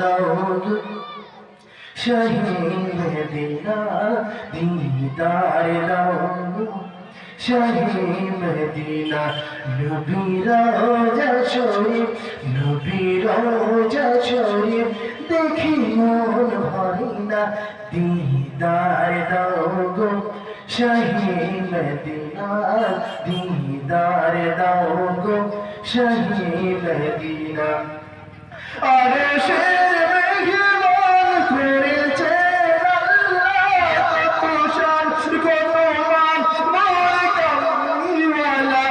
দাও গো শাহী মদিনা দিদার দাও গো শাহী মদিনা নবী রোজা শরীফ, নবী রোজা শরীফ, দেখি মন ভরে না দিদার দাও গো শাহী মদিনা দিদার দাও গো শাহী মদিনা আরে সে মেঘমান করেছে আল্লাহ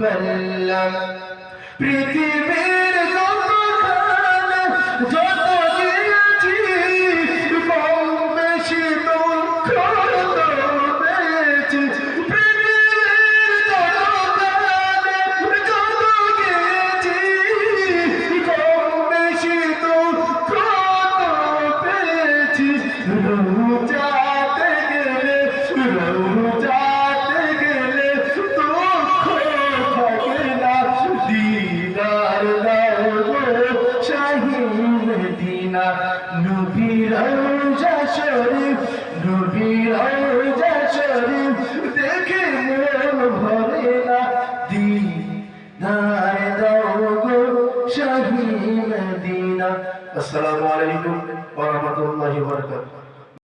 হাবিবাল্লাহ পৃথিবীর যত খান যত দিনা নবীর রওজা শরীফ, নবীর রওজা শরীফ, দেখে মন ভরে না। দিদার দাও গো শাহীন মদিনা। আসসালামু আলাইকুম ওয়া রাহমাতুল্লাহি ওয়া বারাকাতুহু।